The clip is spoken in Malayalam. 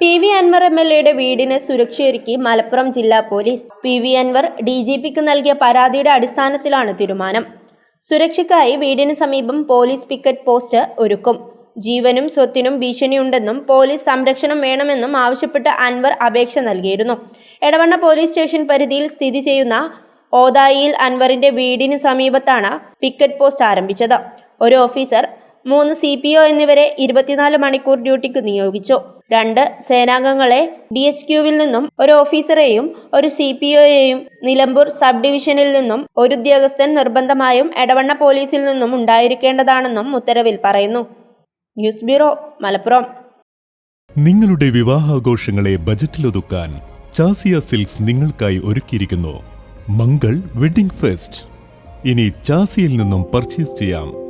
P V Anwar M L എയുടെ വീടിന് സുരക്ഷയൊരുക്കി മലപ്പുറം ജില്ലാ police P V Anwar D G പിക്ക് നൽകിയ പരാതിയുടെ അടിസ്ഥാനത്തിലാണ് തീരുമാനം. സുരക്ഷയ്ക്കായി വീടിന് സമീപം പോലീസ് പിക്കറ്റ് പോസ്റ്റ് ഒരുക്കും. ജീവനും സ്വത്തിനും ഭീഷണിയുണ്ടെന്നും പോലീസ് സംരക്ഷണം വേണമെന്നും ആവശ്യപ്പെട്ട് അൻവർ അപേക്ഷ നൽകിയിരുന്നു. എടവണ്ണ പോലീസ് സ്റ്റേഷൻ പരിധിയിൽ സ്ഥിതി ചെയ്യുന്ന ഓതായിയിൽ അൻവറിന്റെ വീടിന് സമീപത്താണ് പിക്കറ്റ് പോസ്റ്റ് ആരംഭിച്ചത്. ഒരു ഓഫീസർ മൂന്ന് സി പി ഒ എന്നിവരെ ഇരുപത്തിനാല് മണിക്കൂർ ഡ്യൂട്ടിക്ക് നിയോഗിച്ചു. രണ്ട് സേനാംഗങ്ങളെ ഡി എച്ച് ക്യുവിൽ നിന്നും ഒരു ഓഫീസറെയും ഒരു സി പി ഒയെയും നിലമ്പൂർ സബ് ഡിവിഷനിൽ നിന്നും ഒരു ഉദ്യോഗസ്ഥൻ നിർബന്ധമായും എടവണ്ണ പോലീസിൽ നിന്നും ഉണ്ടായിരിക്കേണ്ടതാണെന്നും ഉത്തരവിൽ പറയുന്നു. News bureau Malappuram. നിങ്ങളുടെ വിവാഹാഘോഷങ്ങളെ ബജറ്റിലൊതുക്കാൻ ചാസിയ സിൽക്സ് നിങ്ങൾക്കായി ഒരുക്കിയിരിക്കുന്നു മംഗൾ വെഡിംഗ് ഫെസ്റ്റ്. ഇനി ചാസിയിൽ നിന്നും പർച്ചേസ് ചെയ്യാം.